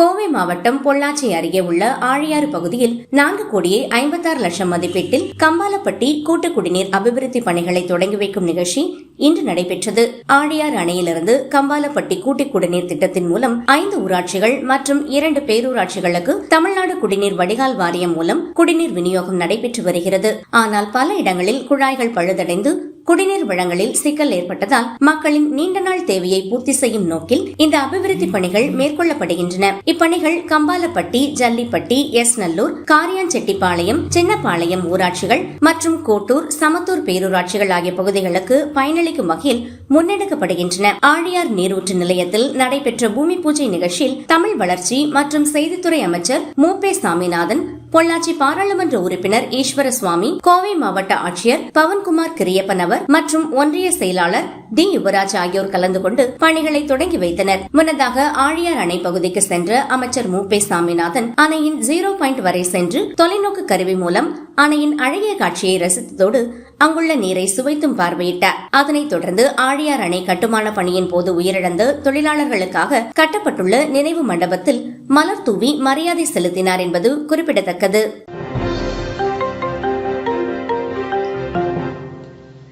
கோவை மாவட்டம் பொள்ளாச்சி அருகே உள்ள ஆழியாறு பகுதியில் நான்கு கோடியே ஐம்பத்தாறு லட்சம் மதிப்பீட்டில் கம்பாலப்பட்டி கூட்டு குடிநீர் அபிவிருத்தி பணிகளை தொடங்கி வைக்கும் நிகழ்ச்சி இன்று நடைபெற்றது. ஆழியாறு அணையிலிருந்து கம்பாலப்பட்டி கூட்டு குடிநீர் திட்டத்தின் மூலம் ஐந்து ஊராட்சிகள் மற்றும் இரண்டு பேரூராட்சிகளுக்கு தமிழ்நாடு குடிநீர் வடிகால் வாரியம் மூலம் குடிநீர் விநியோகம் நடைபெற்று வருகிறது. ஆனால் பல இடங்களில் குழாய்கள் பழுதடைந்து குடிநீர் வழங்கலில் சிக்கல் ஏற்பட்டதால் மக்களின் நீண்ட நாள் தேவையை பூர்த்தி செய்யும் நோக்கில் இந்த அபிவிருத்தி பணிகள் மேற்கொள்ளப்படுகின்றன. இப்பணிகள் கம்பாலப்பட்டி ஜல்லிப்பட்டி எஸ் நல்லூர் காரியாஞ்செட்டிப்பாளையம் சின்னப்பாளையம் ஊராட்சிகள் மற்றும் கோட்டூர் சமத்தூர் பேரூராட்சிகள் ஆகிய பகுதிகளுக்கு பயனளிக்கும் வகையில் முன்னெடுக்கப்படுகின்றன. ஆழியார் நீரூற்று நிலையத்தில் நடைபெற்ற பூமி பூஜை நிகழ்ச்சியில் தமிழ் வளர்ச்சி மற்றும் செய்தித்துறை அமைச்சர் மு. சாமிநாதன் பொள்ளாச்சி பாராளுமன்ற உறுப்பினர் ஈஸ்வர சுவாமி கோவை மாவட்ட ஆட்சியர் பவன்குமார் கிரியப்பனவர் மற்றும் ஒன்றிய செயலாளர் டி யுவராஜ் ஆகியோர் கலந்து கொண்டு பணிகளை தொடங்கி வைத்தனர். முன்னதாக ஆழியார் அணை பகுதிக்கு சென்ற அமைச்சர் மு. பே. சாமிநாதன் அணையின் ஜீரோ பாயிண்ட் வரை சென்று தொலைநோக்கு கருவி மூலம் அணையின் அழகிய காட்சியை ரசித்ததோடு அங்குள்ள நீரை சுவைத்தும் பார்வையிட்டார். அதனைத் தொடர்ந்து ஆழியார் அணை கட்டுமான பணியின் போது உயிரிழந்த தொழிலாளர்களுக்காக கட்டப்பட்டுள்ள நினைவு மண்டபத்தில் மலர் தூவி மரியாதை செலுத்தினார் என்பது குறிப்பிடத்தக்கது.